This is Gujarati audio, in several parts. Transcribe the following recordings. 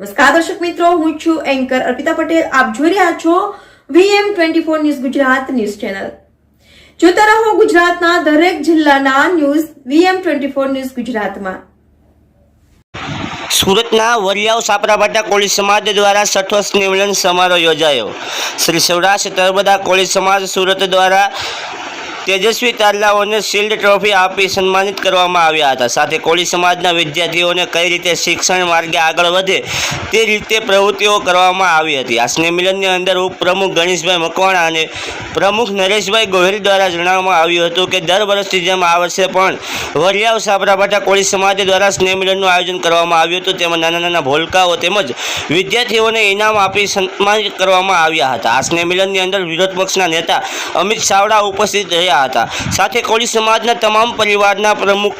નમસ્કાર દર્શક મિત્રો, હું છું એન્કર અર્પિતા પટેલ. આપ જોઈ રહ્યા છો VM twenty four news Gujarat news channel જોતા રહો ગુજરાતના દરેક જિલ્લાના news VM twenty four news ગુજરાતમાં. સુરતના વરિયાવ સાપરાભાટા કોળી સમાજ દ્વારા છઠ્ઠો સ્નેહમિલન સમારોહ યોજાયો. શ્રી સૌરાષ્ટ્ર નર્મદા કોળી સમાજ સુરત દ્વારા તેજસ્વી તારલાઓને શિલ્ડ ટ્રોફી આપી સન્માનિત કરવામાં આવ્યા હતા. સાથે કોળી સમાજના વિદ્યાર્થીઓને કઈ રીતે શિક્ષણ માર્ગે આગળ વધે તે રીતે પ્રવૃત્તિઓ કરવામાં આવી હતી. આ સ્નેહમિલનની અંદર ઉપપ્રમુખ ગણેશભાઈ મકવાણા અને પ્રમુખ નરેશભાઈ ગોહિલ દ્વારા જણાવવામાં આવ્યું હતું કે દર વર્ષની જેમ આ વર્ષે પણ વરિયાવ સાબરાબાટા કોળી સમાજ દ્વારા સ્નેહમિલનનું આયોજન કરવામાં આવ્યું હતું. તેમાં નાના નાના ભોલકાઓ તેમજ વિદ્યાર્થીઓને ઇનામ આપી સન્માનિત કરવામાં આવ્યા હતા. આ સ્નેહમિલનની અંદર વિરોધ પક્ષના નેતા અમિત ચાવડા ઉપસ્થિત રહ્યા હતા. સાથે કોળી સમાજના તમામ પરિવારના પ્રમુખ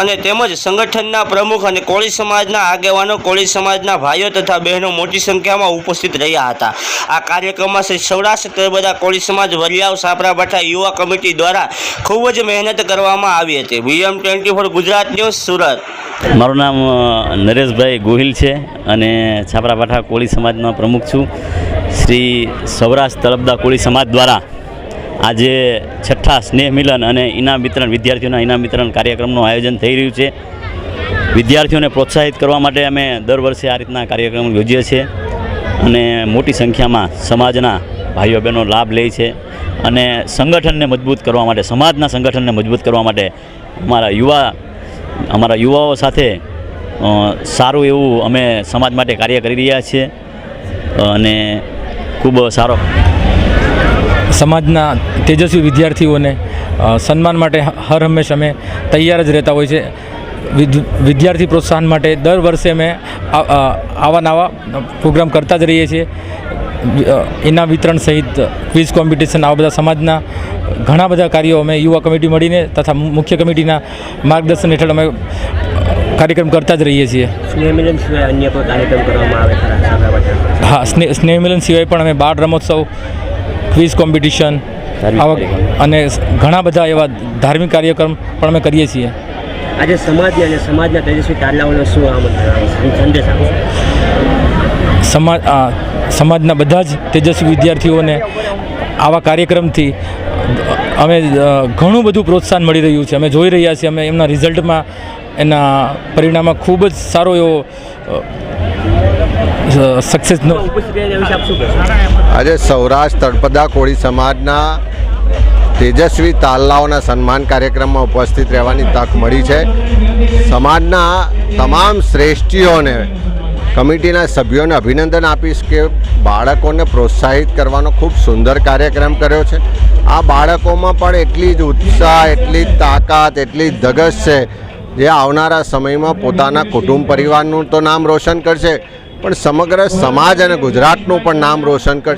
અને તેમજ સંગઠનના પ્રમુખ અને કોળી સમાજના આગેવાનો, કોળી સમાજના ભાઈઓ તથા બહેનો મોટી સંખ્યામાં ઉપસ્થિત રહ્યા હતા. આ કાર્યક્રમમાં શ્રી સૌરાષ્ટ્ર બધા કોળી સમાજ વરિયાવ સાપરાભાઠા યુવા કમિટી દ્વારા ખૂબ જ મહેનત કરવામાં આવી હતી. VM twenty four Gujarat news Surat. મારું નામ નરેશભાઈ ગોહિલ છે અને છાપરાભાઠા કોળી સમાજનો પ્રમુખ છું. શ્રી સૌરાષ્ટ્ર તળબદા કોળી સમાજ દ્વારા આજે છઠ્ઠા સ્નેહ મિલન અને ઇનામ વિતરણ, વિદ્યાર્થીઓના ઇનામ વિતરણ કાર્યક્રમનું આયોજન થઈ રહ્યું છે. વિદ્યાર્થીઓને પ્રોત્સાહિત કરવા માટે અમે દર વર્ષે આ રીતના કાર્યક્રમ યોજીએ છીએ અને મોટી સંખ્યામાં સમાજના ભાઈઓ બહેનો લાભ લે છે અને સંગઠનને મજબૂત કરવા માટે, સમાજના સંગઠનને મજબૂત કરવા માટે અમારા યુવા, અમારા યુવાઓ સાથે સારું એવું અમે સમાજ માટે કાર્ય કરી રહ્યા છીએ. અને ખૂબ સારો સમાજના તેજસ્વી વિદ્યાર્થીઓને સન્માન માટે હર હંમેશ અમે તૈયાર જ રહેતા હોય છે. વિદ- વિદ્યાર્થી પ્રોત્સાહન માટે દર વર્ષે અમે આવા નવા પ્રોગ્રામ કરતા જ રહીએ છીએ. એના વિતરણ સહિત ક્વિઝ કોમ્પિટિશન આવા બધા સમાજના ઘણા બધા કાર્યો અમે યુવા કમિટી મળીને તથા મુખ્ય કમિટીના માર્ગદર્શન હેઠળ અમે કાર્યક્રમ કરતા જ રહીએ છીએ. સ્નેહમિલન સિવાય અન્ય કોઈ કાર્યક્રમ કરવામાં આવે હા સ્નેહ સ્નેહ મિલન સિવાય પણ અમે બાળ રમોત્સવ ક્વિઝ કોમ્પિટિશન અને ઘણા બધા એવા ધાર્મિક કાર્યક્રમ પણ અમે કરીએ છીએ. આજે સમાજને અને સમાજના તેજસ્વી તારલાઓનો શું સંદેશ સમાજ સમાજના બધા જ તેજસ્વી વિદ્યાર્થીઓને આવા કાર્યક્રમથી અમે ઘણું બધું પ્રોત્સાહન મળી રહ્યું છે. અમે જોઈ રહ્યા છીએ અમે એમના રિઝલ્ટમાં એના પરિણામમાં ખૂબ જ સારો એવો સક્સેસનો આજે સૌરાષ્ટ્ર તળપદા કોળી સમાજના તેજસ્વી તાલ્લાઓના સન્માન કાર્યક્રમમાં ઉપસ્થિત રહેવાની તક મળી છે. સમાજના તમામ શ્રેષ્ઠીઓને, કમિટીના સભ્યોને અભિનંદન આપીશ કે બાળકોને પ્રોત્સાહિત કરવાનો ખૂબ સુંદર કાર્યક્રમ કર્યો છે. આ બાળકોમાં પણ એટલી જ ઉત્સાહ, એટલી જ તાકાત, એટલી જ ધગશ છે, જે આવનારા સમયમાં પોતાના કુટુંબ પરિવારનું તો નામ રોશન કરશે. પણ સમગ્ર સમાજ અને ગુજરાતનું પણ નામ રોશન કરશે.